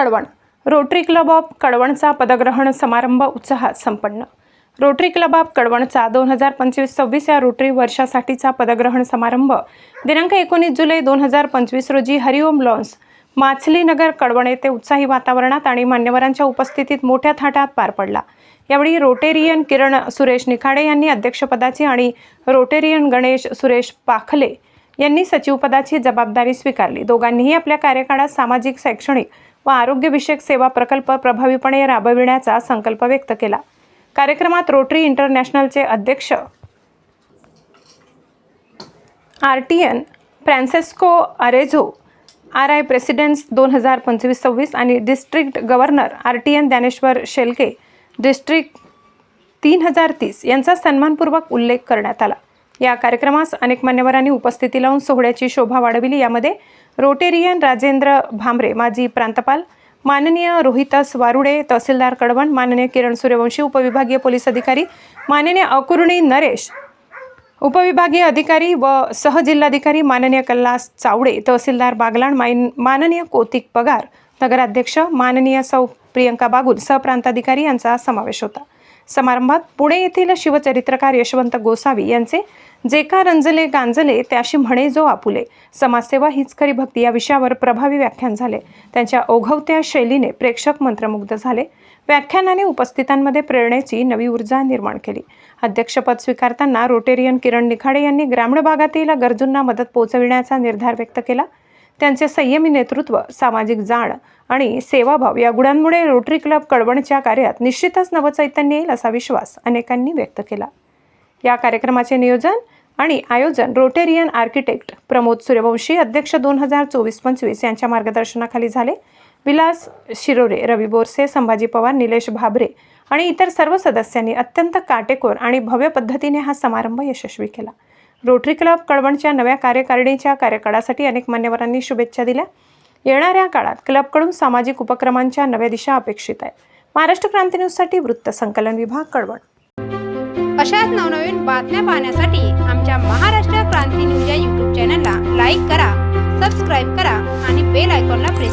Kalwan. Rotary club of कळवणचा पदग्रहण समारंभ उत्साहात संपन्न. रोटरी क्लब ऑफ कळवणचा दोन हजार पंचवीस सव्वीस या रोटरी वर्षासाठीचा पदग्रहण समारंभ दिनांक एकोणीस जुलै दोन हजार पंचवीस रोजी हरिओम लॉन्स माछलीनगर कळवण येथे उत्साही वातावरणात आणि मान्यवरांच्या उपस्थितीत मोठ्या थाटात पार पडला. यावेळी रोटेरियन किरण सुरेश निखाडे यांनी अध्यक्षपदाची आणि रोटेरियन गणेश सुरेश पाखले यांनी सचिवपदाची जबाबदारी स्वीकारली. दोघांनीही आपल्या कार्यकाळात सामाजिक शैक्षणिक व आरोग्यविषयक सेवा प्रकल्प प्रभावीपणे राबविण्याचा संकल्प व्यक्त केला. कार्यक्रमात रोटरी इंटरनॅशनलचे अध्यक्ष R T N Francesco Arezzo R I presidents दोन हजार पंचवीस सव्वीस आणि district governor R T N Dnyaneshwar Shelke district तीन हजार तीस यांचा सन्मानपूर्वक उल्लेख करण्यात आला. या कार्यक्रमास अनेक मान्यवरांनी उपस्थिती लावून सोहळ्याची शोभा वाढविली. यामध्ये रोटेरियन राजेंद्र भांबरे माजी प्रांतपाल माननीय रोहितस वारुडे तहसीलदार कडवण माननीय किरण सूर्यवंशी उपविभागीय पोलीस अधिकारी माननीय अकुर्णी नरेश उपविभागीय अधिकारी व सहजिल्हाधिकारी माननीय कल्लास चावडे तहसीलदार बागलाण माइन माननीय कौतिक पगार नगराध्यक्ष माननीय सौ प्रियंका बागुल सहप्रांताधिकारी यांचा समावेश होता. समारंभात पुणे येथील शिवचरित्रकार यशवंत गोसावी यांचे जे का रंजले गांजले त्याशी म्हणे जो आपुले. समाजसेवा हीच खरी भक्ती या विषयावर प्रभावी व्याख्यान झाले. त्यांच्या ओघवत्या शैलीने प्रेक्षक मंत्रमुग्ध झाले. व्याख्यानाने उपस्थितांमध्ये प्रेरणेची नवी ऊर्जा निर्माण केली. अध्यक्षपद स्वीकारताना रोटेरियन किरण निखाडे यांनी ग्रामीण भागातील गरजूंना मदत पोहोचविण्याचा निर्धार व्यक्त केला. त्यांचे संयमी नेतृत्व सामाजिक जाण आणि सेवाभाव या गुणांमुळे रोटरी क्लब कळवणच्या कार्यात निश्चितच नवचैतन्य येईल असा विश्वास अनेकांनी व्यक्त केला. या कार्यक्रमाचे नियोजन आणि आयोजन रोटेरियन आर्किटेक्ट प्रमोद सूर्यवंशी अध्यक्ष दोन हजार चोवीस पंचवीस यांच्या मार्गदर्शनाखाली झाले. विलास शिरोरे रवी बोरसे संभाजी पवार निलेश भाबरे आणि इतर सर्व सदस्यांनी अत्यंत काटेकोर आणि भव्य पद्धतीने हा समारंभ यशस्वी केला. रोटरी क्लब कळवणच्या नव्या कार्यकारिणीच्या कार्यकाळासाठी अनेक मान्यवरांनी शुभेच्छा दिल्या. येणाऱ्या काळात क्लबकडून सामाजिक उपक्रमांच्या नव्या दिशा अपेक्षित आहेत. महाराष्ट्र क्रांती न्यूजसाठी वृत्त संकलन विभाग कळवण. अशाच नवनवीन बातम्या पाहण्यासाठी आमच्या महाराष्ट्र क्रांती न्यूज या यूट्यूब चॅनलला लाईक करा सबस्क्राईब करा आणि बेल आयकॉनला प्रेस